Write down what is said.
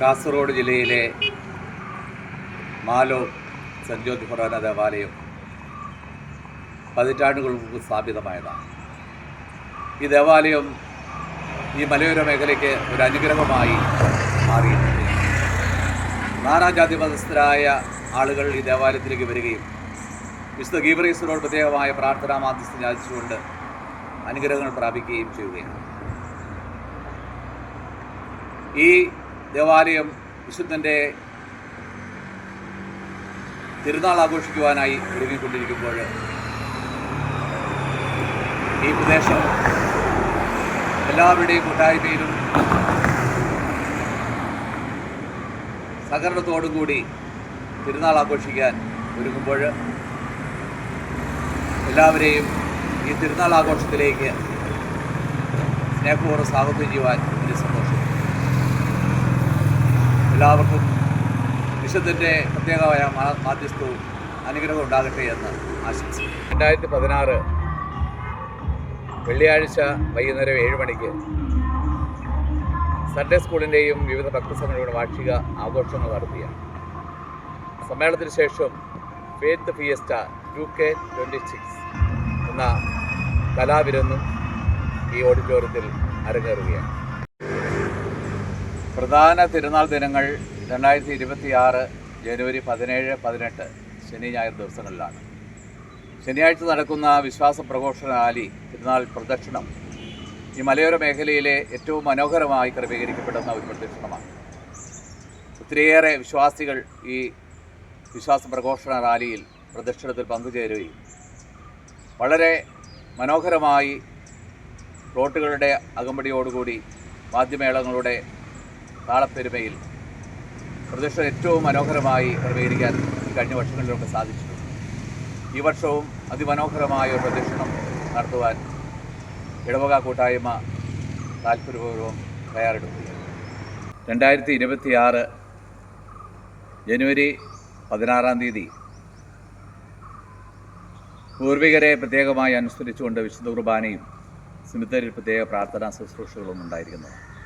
കാസർഗോഡ് ജില്ലയിലെ Malo saint George Forane ദേവാലയം പതിറ്റാണ്ടുകൾക്ക് മുമ്പ് സ്ഥാപിതമായതാണ്. ഈ ദേവാലയം ഈ മലയോര മേഖലയ്ക്ക് ഒരു അനുഗ്രഹമായി മാറിയിട്ടുണ്ട്. നാനാജാതി മതസ്ഥരായ ആളുകൾ ഈ ദേവാലയത്തിലേക്ക് വരികയും വിശുദ്ധ ഗീബറീസിനോട് പ്രത്യേകമായ പ്രാർത്ഥനാ മാധ്യസ്ഥം യാചിച്ചുകൊണ്ട് അനുഗ്രഹങ്ങൾ പ്രാപിക്കുകയും ചെയ്യുകയാണ്. ഈ ദേവാലയം വിശുദ്ധന്റെ തിരുനാൾ ആഘോഷിക്കുവാനായി ഒരുങ്ങിക്കൊണ്ടിരിക്കുമ്പോൾ ഈ പ്രദേശം എല്ലാവരുടെയും കൂട്ടായ്മയിലും സഹകരണത്തോടും കൂടി തിരുനാൾ ആഘോഷിക്കാൻ ഒരുങ്ങുമ്പോൾ എല്ലാവരെയും ഈ തിരുനാൾ ആഘോഷത്തിലേക്ക് സ്നേഹപൂർവം സ്വാഗതം ചെയ്യുവാൻ ഒരു സന്തോഷം. എല്ലാവർക്കും വിശുദ്ധന്റെ പ്രത്യേകമായ മാധ്യസ്ഥവും അനുഗ്രഹവും ഉണ്ടാകട്ടെ എന്ന് ആശംസിക്കുന്നു. രണ്ടായിരത്തി പതിനാറ് വെള്ളിയാഴ്ച വൈകുന്നേരം ഏഴ് മണിക്ക് സൺഡേ സ്കൂളിന്റെയും വിവിധ ഭക്തസംഘടനയുടെ വാർഷിക ആഘോഷങ്ങൾ നടത്തിയ സമ്മേളനത്തിന് ശേഷം faith fiesta two K twenty six എന്ന കലാവിരുന്നും ഈ ഓഡിറ്റോറിയത്തിൽ അരങ്ങേറുകയാണ്. പ്രധാന തിരുനാൾ ദിനങ്ങൾ രണ്ടായിരത്തി ഇരുപത്തി ആറ് ജനുവരി പതിനേഴ് പതിനെട്ട് ശനി ഞായർ ദിവസങ്ങളിലാണ്. ശനിയാഴ്ച നടക്കുന്ന വിശ്വാസ പ്രഘോഷ റാലി തിരുനാൾ പ്രദക്ഷിണം ഈ മലയോര മേഖലയിലെ ഏറ്റവും മനോഹരമായി ക്രമീകരിക്കപ്പെടുന്ന ഒരു പ്രദക്ഷിണമാണ്. ഒത്തിരിയേറെ വിശ്വാസികൾ ഈ വിശ്വാസ പ്രഘോഷണ റാലിയിൽ പ്രദക്ഷിണത്തിൽ പങ്കുചേരുകയും വളരെ മനോഹരമായി പ്ലോട്ടുകളുടെ അകമ്പടിയോടുകൂടി വാദ്യമേളങ്ങളുടെ താളപ്പെരുമയിൽ പ്രദക്ഷിണം ഏറ്റവും മനോഹരമായി നിർവഹിക്കാൻ ഈ കഴിഞ്ഞ വർഷങ്ങളിലൊക്കെ സാധിച്ചിട്ടുണ്ട് ഈ വർഷവും അതിമനോഹരമായ ഒരു പ്രദക്ഷിണം നടത്തുവാൻ ഇടവക കൂട്ടായ്മ താല്പര്യപൂർവം തയ്യാറെടുക്കുകയാണ് രണ്ടായിരത്തി ഇരുപത്തി ആറ് ജനുവരി പതിനാറാം തീയതി പൂർവികരെ പ്രത്യേകമായി അനുസ്മരിച്ചുകൊണ്ട് വിശുദ്ധ കുർബാനയും സിമിത്തരിൽ പ്രത്യേക പ്രാർത്ഥനാ ശുശ്രൂഷകളും ഉണ്ടായിരിക്കുന്നതാണ്